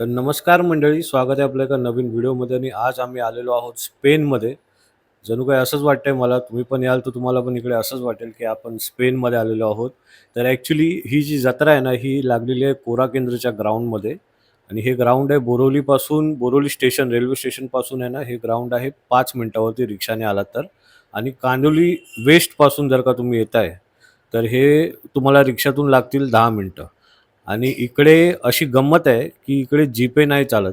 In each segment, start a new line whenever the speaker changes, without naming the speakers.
तर नमस्कार मंडळी, स्वागत आहे आपल्या एका नवीन व्हिडिओमध्ये आणि आज आम्ही आलेलो आहोत स्पेनमध्ये. जणू काही असंच वाटतंय मला, तुम्ही पण याल तर तुम्हाला पण इकडे असंच वाटेल, की आपण स्पेनमध्ये आलेलो आहोत. तर ॲक्च्युली ही जी जत्रा आहे ना, ही लागलेली आहे कोरा केंद्रच्या ग्राउंडमध्ये आणि हे ग्राउंड आहे बोरोलीपासून बोरोली स्टेशन, रेल्वे स्टेशनपासून आहे ना, हे ग्राउंड आहे पाच मिनटावरती रिक्षाने आलात तर आणि कांदोली वेस्टपासून जर का तुम्ही येताय, तर हे तुम्हाला रिक्षातून लागतील दहा मिनटं आणि इकडे अशी गंमत आहे, की इकडे जीपे नाही चालत.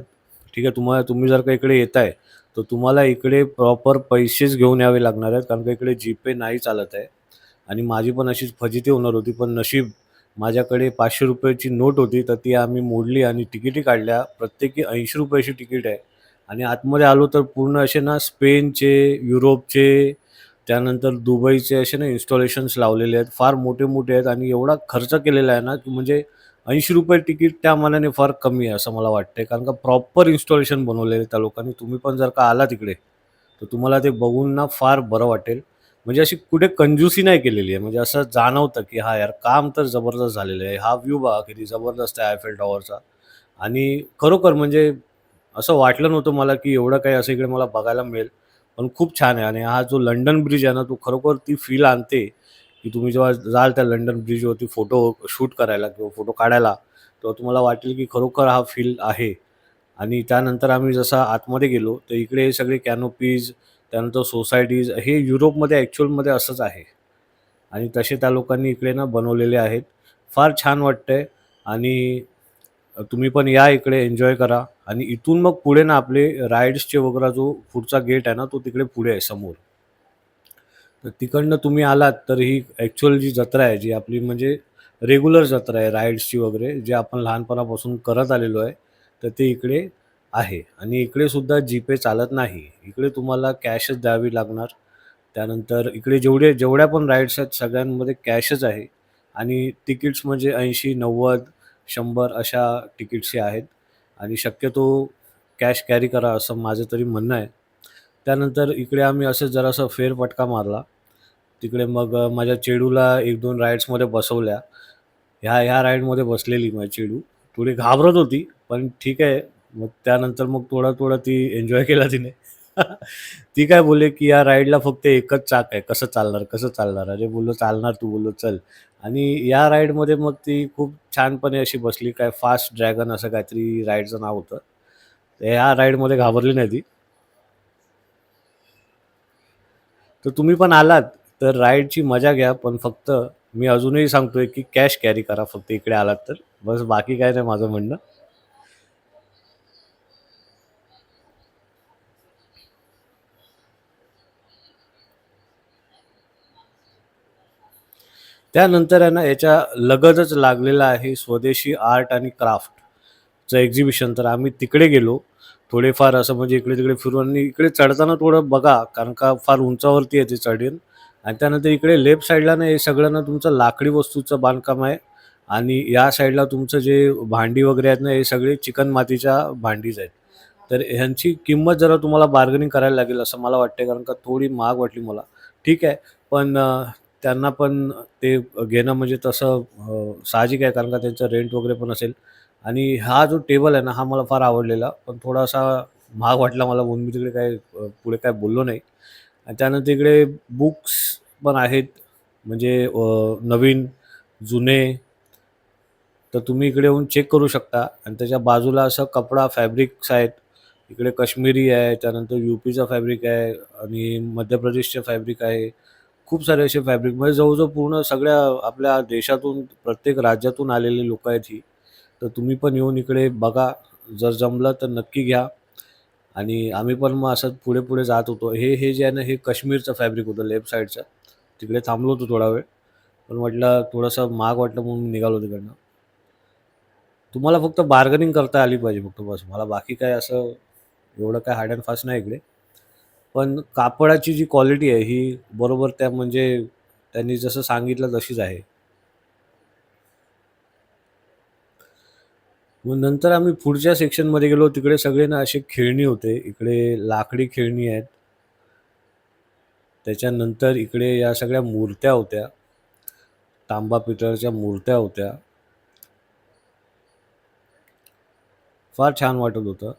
ठीक आहे. तुम्हाला तुम्ही जर का इकडे येत आहे तर तुम्हाला इकडे प्रॉपर पैसेच घेऊन यावे लागणार आहेत, कारण का इकडे जीपे नाही चालत आहे. आणि माझी पण अशीच फजिती होणार होती, पण नशीब माझ्याकडे पाचशे रुपयाची नोट होती, तर ती आम्ही मोडली आणि तिकिटी काढल्या. प्रत्येकी ऐंशी रुपयाची तिकीट आहे. आणि आतमध्ये आलो तर पूर्ण असे ना स्पेनचे, युरोपचे, त्यानंतर दुबईचे असे ना इन्स्टॉलेशन्स लावलेले आहेत. फार मोठे-मोठे आहेत आणि एवढा खर्च केलेला आहे ना, की म्हणजे ₹80 तिकीट त्या मानाने फार कमी आहे असं मला वाटतंय. कारण का प्रॉपर इन्स्टॉलेशन बनवलेलं त्या लोकांनी. तुम्ही पण जर का आला तिकडे तर तुम्हाला ते बघून ना फार बरं वाटेल. म्हणजे अशी कुठे कंजूसी नाही केलेली आहे. म्हणजे असं जाणवतं, की हा यार काम तर जबरदस्त झालेलं आहे. हा व्ह्यू बघा किती जबरदस्त आहे आयफेल टॉवरचा. आणि खरोखर म्हणजे असं वाटलं नव्हतं मला, की एवढं काही असं इकडे मला बघायला मिळेल. पण खूप छान आहे आणि हा जो लंडन ब्रिज आहे ना, तो खरोखर ती फील आणते, की तुम्ही जेव्हा जाल त्या लंडन ब्रिजवरती फोटो शूट करायला किंवा फोटो काढायला, तेव्हा तुम्हाला वाटेल, की खरोखर हा फील आहे. आणि त्यानंतर आम्ही जसा आतमध्ये गेलो, तर इकडे हे सगळे कॅनोपीज, त्यानंतर सोसायटीज हे युरोपमध्ये ॲक्च्युअलमध्ये असंच आहे. आणि तसे त्या लोकांनी इकडे ना बनवलेले आहेत. फार छान वाटतंय आणि तुम्ही पण या इकडे एन्जॉय करा आणि इथून मग पुढे ना आपले राईड्सचे वगैरे जो पुढचा गेट आहे ना, तो तिकडे पुढे आहे समोर. तर तिकडनं तुम्ही आलात, तर ही ॲक्च्युअल जी जत्रा आहे, जी आपली म्हणजे रेग्युलर जत्रा आहे राईड्सची वगैरे, जे आपण लहानपणापासून करत आलेलो आहे, तर ते इकडे आहे. आणि इकडे सुद्धा जीपे चालत नाही. इकडे तुम्हाला कॅशच द्यावी लागणार. त्यानंतर इकडे जेवढे जेवढ्या पण राईड्स आहेत सगळ्यांमध्ये कॅशच आहे. आणि तिकीट्स म्हणजे ऐंशी नव्वद शंभर अशा तिकीट्सचे आहेत. आणि शक्यतो कॅश कॅरी करा असं माझं तरी म्हणणं आहे. त्यानंतर इकडे आम्ही असं जरासं फेरफटका मारला. तिकडे मग माझ्या चेडूला 1-2 राईड्समध्ये बसवल्या. ह्या ह्या राईडमध्ये बसलेली माझी चेडू. थोडी घाबरत होती, पण ठीक आहे. मग त्यानंतर मग थोडा-थोडा ती एन्जॉय केला तिने. ती काय बोलले की "या राईडला फक्त एकच चाक आहे. कसं चालणार, कसं चालणार?" अरे बोललो, "चालणार तू." बोललो, "चल." आणि या राईडमध्ये मग ती खूप छानपणे अशी बसली. काय फास्ट ड्रॅगन असं काहीतरी राईडचं नाव होतं. ह्या राईडमध्ये घाबरली नाही ती. तर तुम्ही पण आलात, तर राईडची मजा घ्या. पण फक्त मी अजूनही सांगतोय, की कॅश कॅरी करा फक्त इकडे आलात तर. बस बाकी काय नाही माझं म्हणणं. त्यानंतर आहे ना, याच्या लगतच लागलेला आहे स्वदेशी आर्ट आणि क्राफ्टचं एक्झिबिशन. तर आम्ही तिकडे गेलो. थोडेफार असं म्हणजे इकडे-तिकडे फिरून आणि इकडे चढताना थोडं बघा, कारण का फार उंचावरती आहे ते चढेन आणि त्यानंतर इकडे लेफ्ट साईडला ना हे सगळं ना तुमचं लाकडी वस्तूचं बांधकाम आहे आणि या साईडला तुमचं जे भांडी वगैरे आहेत ना, हे सगळे चिकणमातीच्या भांडीज आहेत. तर ह्यांची किंमत जरा तुम्हाला बार्गेनिंग करायला लागेल असं मला वाटते कारण का थोडी महाग वाटली मला. ठीक आहे, पण त्यांना पण ते घेणं म्हणजे तसं साहजिक आहे, कारण का त्यांचं रेंट वगैरे पण असेल. आणि हा जो टेबल आहे ना, हा मला फार आवडलेला. पण थोडासा महाग वाटला मला म्हणून मी तिकडे काय पुढे काय बोललो नाही. आणि त्यानंतर इकडे बुक्स पण आहेत. म्हणजे नवीन, जुने. तर तुम्ही इकडे येऊन चेक करू शकता आणि त्याच्या बाजूला असं कपडा, फॅब्रिक्स आहेत. इकडे काश्मीरी आहे, त्यानंतर यूपीचा फॅब्रिक आहे आणि मध्य प्रदेशचे फॅब्रिक आहे. खूप सारे असे फॅब्रिक म्हणजे जवळजवळ पूर्ण सगळ्या आपल्या देशातून, प्रत्येक राज्यातून आलेले लोकं आहेत ही. तर तुम्ही पण येऊन इकडे बघा. जर जमलं तर नक्की घ्या. आणि आम्ही पण मग असं पुढे-पुढे जात होतो. हे हे जे आहे ना, हे काश्मीरचं फॅब्रिक होतं लेफ्ट साईडचं. तिकडे थांबलो होतो थोडा वेळ. पण म्हटलं थोडंसं महाग वाटलं म्हणून निघालो तिकडनं. तुम्हाला फक्त बार्गनिंग करता आली पाहिजे फक्त बस. मला बाकी काय असं एवढं काय हार्ड अँड फास्ट नाही इकडे. पण कापडाची जी क्वालिटी आहे ही बरोबर त्या म्हणजे त्यांनी जसं सांगितलं तशीच आहे. मग नंतर आम्ही पुढच्या सेक्शनमध्ये गेलो. तिकडे सगळे ना असे खेळणी होते. इकडे लाकडी खेळणी आहेत. त्याच्यानंतर इकडे या सगळ्या मूर्त्या होत्या. तांबा, पितळच्या मूर्त्या होत्या. फार छान वाटत होतं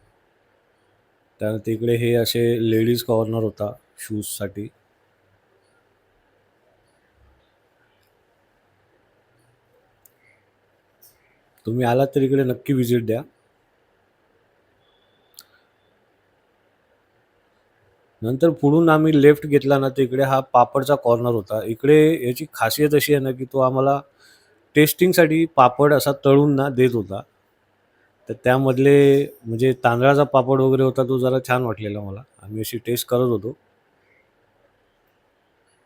त्यानंतर इकडे हे असे लेडीज कॉर्नर होता शूजसाठी तुम्ही आलात तर इकडे नक्की व्हिजिट द्या. नंतर पुढून आम्ही लेफ्ट घेतला ना तर इकडे हा पापडचा कॉर्नर होता. इकडे याची खासियत अशी आहे ना की तो आम्हाला टेस्टिंगसाठी पापड असा तळून ना देत होता. तर त्यामधले म्हणजे तांदळाचा पापड वगैरे होता तो जरा छान वाटलेला मला. आम्ही अशी टेस्ट करत होतो.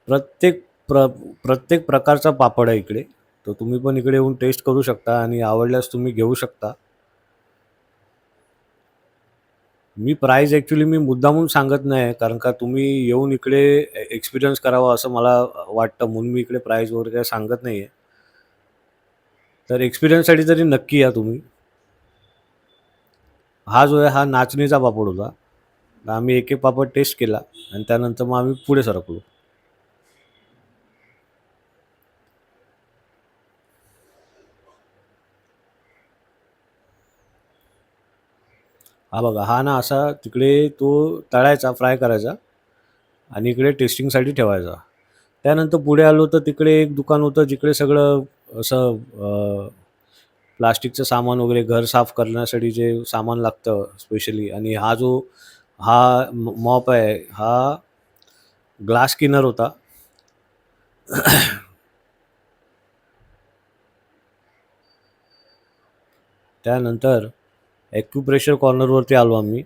प्रत्येक प्र प्रत्येक प्रकारचा पापड आहे इकडे. तर तुम्ही पण इकडे येऊन टेस्ट करू शकता आणि आवडल्यास तुम्ही घेऊ शकता. मी प्राईज ॲक्च्युली मी मुद्दामून सांगत नाही कारण का तुम्ही येऊन इकडे एक्सपिरियन्स करावा असं मला वाटतं म्हणून मी इकडे प्राईज वगैरे काय सांगत नाही आहे तर एक्सपिरियन्ससाठी तरी नक्की या तुम्ही. हा जो आहे हा नाचणीचा पापड होता. आम्ही एक एक पापड टेस्ट केला आणि त्यानंतर मग आम्ही पुढे सरकलो. हा बघा हा ना असा तिकडे तो तळायचा फ्राय करायचा आणि इकडे टेस्टिंगसाठी ठेवायचा. त्यानंतर पुढे आलो तर तिकडे एक दुकान होतं जिकडे सगळं असं प्लास्टिकचं सामान वगैरे घर साफ करण्यासाठी जे सामान लागतं स्पेशली आणि हा जो हा मॉप आहे हा ग्लास किनर होता. त्यानंतर ॲक्युप्रेशर कॉर्नरवरती आलो आम्ही.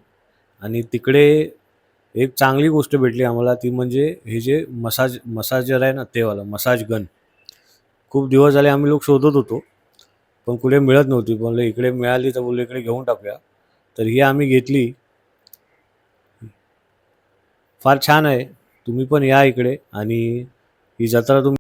आणि तिकडे एक चांगली गोष्ट भेटली आम्हाला ती म्हणजे हे जे मसाज मसाजर आहे ना तेवाला मसाज गन. खूप दिवस झाले आम्ही लोक शोधत होतो पण कुठे मिळत नव्हती. बोलले इकडे मिळाली तर बोलले इकडे घेऊन टाकूया. तर ही आम्ही घेतली. फार छान आहे. तुम्ही पण या इकडे आणि ही जत्रा तुम्ही